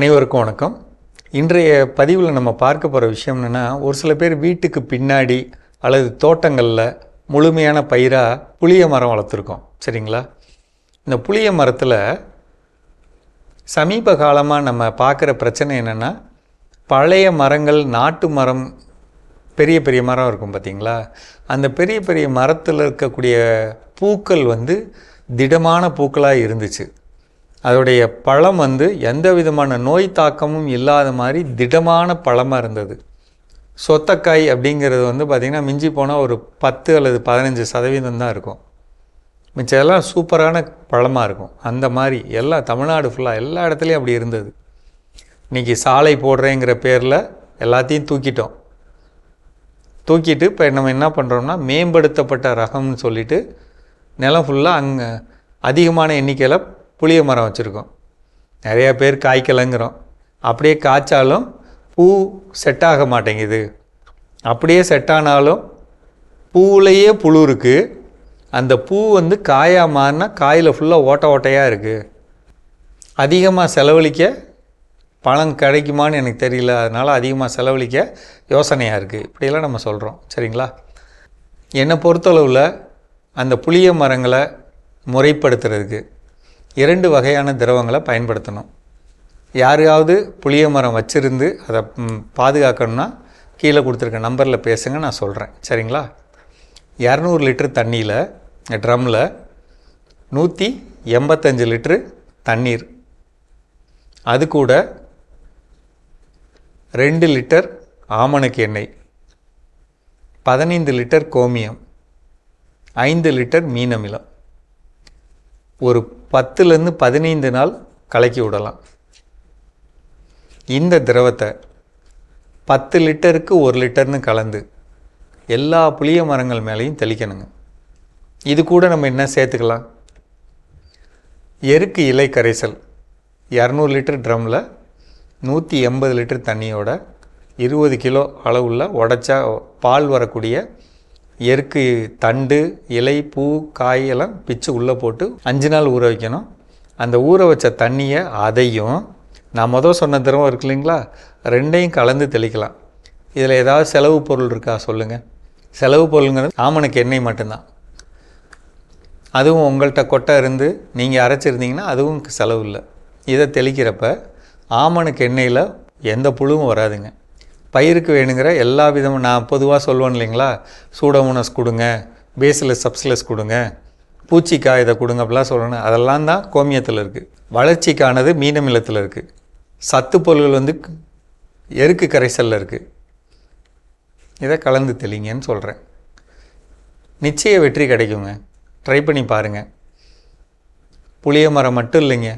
அனைவருக்கும் வணக்கம். இன்றைய பதிவில் நம்ம பார்க்க போகிற விஷயம் என்னென்னா ஒரு சில பேர் வீட்டுக்கு பின்னாடி அல்லது தோட்டங்களில் முழுமையான பயிராக புளிய மரம் வளர்த்துருக்கோம். சரிங்களா? இந்த புளிய மரத்தில் சமீப காலமாக நம்ம பார்க்குற பிரச்சனை என்னென்னா பழைய மரங்கள் நாட்டு மரம் பெரிய பெரிய மரம் இருக்கும் பார்த்தீங்களா அந்த பெரிய பெரிய மரத்தில் இருக்கக்கூடிய பூக்கள் வந்து திடமான பூக்களாக இருந்துச்சு. அதோடைய பழம் வந்து எந்த விதமான நோய் தாக்கமும் இல்லாத மாதிரி திடமான பழமாக இருந்தது. சொத்தக்காய் அப்படிங்கிறது வந்து பார்த்திங்கன்னா மிஞ்சி போனால் ஒரு பத்து அல்லது பதினஞ்சு சதவீதம் தான் இருக்கும். மிச்சம் எல்லாம் சூப்பரான பழமாக இருக்கும். அந்த மாதிரி எல்லாம் தமிழ்நாடு ஃபுல்லாக எல்லா இடத்துலையும் அப்படி இருந்தது. இன்றைக்கி சாலை போடுறேங்கிற பேரில் எல்லாத்தையும் தூக்கிட்டோம். தூக்கிட்டு இப்போ நம்ம என்ன பண்ணுறோம்னா மேம்படுத்தப்பட்ட ரகம்னு சொல்லிட்டு நிலம் ஃபுல்லாக அங்கே அதிகமான எண்ணிக்கையில் புளிய மரம் வச்சுருக்கோம். நிறையா பேர் காய்க்கலைங்கிறோம். அப்படியே காய்ச்சாலும் பூ செட் ஆக மாட்டேங்குது. அப்படியே செட் ஆனாலும் பூவுலேயே புழு இருக்குது அந்த பூ வந்து காயாக மாறினா காயில் ஃபுல்லாக ஓட்ட ஓட்டையாக இருக்குது அதிகமாக செலவழிக்க பணம் கிடைக்குமான்னு எனக்கு தெரியல. அதனால் அதிகமாக செலவழிக்க யோசனையாக இருக்குது இப்படியெல்லாம் நம்ம சொல்கிறோம் சரிங்களா? என்னை பொறுத்தளவில் அந்த புளிய மரங்களை முறைப்படுத்துறதுக்கு இரண்டு வகையான திரவங்களை பயன்படுத்தணும். யாரையாவது புளிய மரம் வச்சுருந்து அதை பாதுகாக்கணும்னா கீழே கொடுத்துருக்க நம்பரில் பேசுங்க நான் சொல்கிறேன் சரிங்களா? இரநூறு லிட்டர் தண்ணியில் ட்ரம்மில் நூற்றி எண்பத்தஞ்சு லிட்ரு தண்ணீர். அது கூட ரெண்டு லிட்டர் ஆமணக்கு எண்ணெய் பதினைந்து லிட்டர் கோமியம் ஐந்து லிட்டர் மீன் அமிலம் ஒரு பத்துலேருந்து பதினைந்து நாள் கலக்கி விடலாம். இந்த திரவத்தை பத்து லிட்டருக்கு ஒரு லிட்டர்னு கலந்து எல்லா புளிய மரங்கள் மேலேயும் தெளிக்கணுங்க. இது கூட நம்ம என்ன சேர்த்துக்கலாம்? எருக்கு இலை கரைசல் இரநூறு லிட்டர் ட்ரம்மில் நூற்றி எண்பது லிட்டர் தண்ணியோட இருபது கிலோ அளவுள்ள உடச்சா பால் வரக்கூடிய எருக்கு தண்டு இலை பூ காய் எல்லாம் பிச்சு உள்ளே போட்டு அஞ்சு நாள் ஊற வைக்கணும். அந்த ஊற வச்ச தண்ணியை அதையும் நான் மொதல் சொன்ன திரவம் இருக்கு இல்லைங்களா ரெண்டையும் கலந்து தெளிக்கலாம். இதில் ஏதாவது செலவு பொருள் இருக்கா சொல்லுங்கள் செலவு பொருளுங்கிறது ஆமணக்கு எண்ணெய் மட்டும்தான். அதுவும் உங்கள்கிட்ட கொட்டை இருந்து நீங்கள் அரைச்சிருந்தீங்கன்னா அதுவும் செலவு இல்லை. இதை தெளிக்கிறப்ப ஆமணக்கு எண்ணெயில் எந்த புழுவும் வராதுங்க. பயிருக்கு வேணுங்கிற எல்லா விதமும் நான் பொதுவாக சொல்லுவேன் இல்லைங்களா? சூடோமோனஸ் கொடுங்க பேசிலஸ் சப்சிலஸ் கொடுங்க பூச்சிக்காய் இதை கொடுங்க அப்படிலாம் சொல்லணும். அதெல்லாம் தான் கோமியத்தில் இருக்குது வளர்ச்சிக்கானது மீனமிலத்தில் இருக்குது சத்து பொருள்கள் வந்து எருக்கு கரைசலில் இருக்குது இதை கலந்து தெளிங்கன்னு சொல்கிறேன் நிச்சய வெற்றி கிடைக்குங்க. ட்ரை பண்ணி பாருங்கள் புளிய மரம் மட்டும் இல்லைங்க.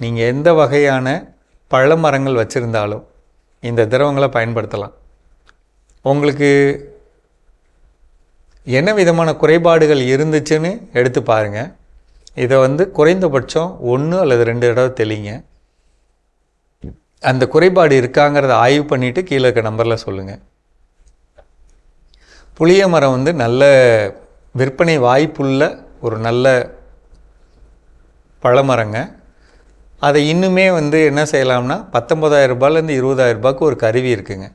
நீங்கள் எந்த வகையான பழ மரங்கள் வச்சுருந்தாலும் இந்த திரவங்களை பயன்படுத்தலாம். உங்களுக்கு என்ன விதமான குறைபாடுகள் இருந்துச்சுன்னு எடுத்து பாருங்கள் இதை வந்து குறைந்தபட்சம் ஒன்று அல்லது ரெண்டு தடவை தெளிங்க. அந்த குறைபாடு இருக்காங்கிறத ஆய்வு பண்ணிவிட்டு கீழே இருக்க நம்பரில் சொல்லுங்கள் புளிய மரம் வந்து நல்ல விற்பனை வாய்ப்புள்ள ஒரு நல்ல பழமரங்க. அதை இன்னுமே வந்து என்ன செய்யலாம்னா பத்தொம்பதாயிரம் ரூபாயிலேருந்து இருபதாயிரம் ரூபாய்க்கு ஒரு கருவி இருக்குங்க.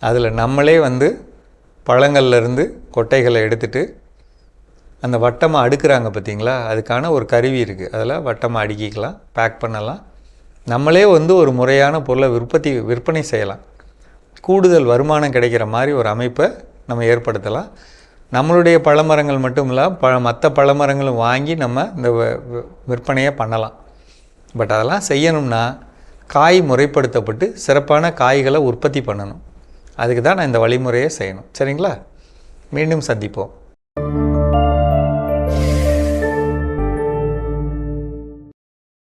அதில் நம்மளே வந்து பழங்கள்லேருந்து கொட்டைகளை எடுத்துட்டு அந்த வட்டமாக அடுக்கிறாங்க பார்த்தீங்களா அதுக்கான ஒரு கருவி இருக்குது அதில் வட்டமாக அடுக்கிக்கலாம் பேக் பண்ணலாம். நம்மளே வந்து ஒரு முறையான பொருளை விற்பத்தி விற்பனை செய்யலாம். கூடுதல் வருமானம் கிடைக்கிற மாதிரி ஒரு அமைப்பை நம்ம ஏற்படுத்தலாம். நம்மளுடைய பழமரங்கள் மட்டும் இல்லை பழ மற்ற பழமரங்களும் வாங்கி நம்ம இந்த வ- வ- விற்பனையை பண்ணலாம். பட் அதெல்லாம் செய்யணும்னா காய் முறைப்படுத்தப்பட்டு சிறப்பான காய்களை உற்பத்தி பண்ணணும். அதுக்கு தான் நான் இந்த வழிமுறையை செய்யணும். சரிங்களா? மீண்டும் சந்திப்போம்.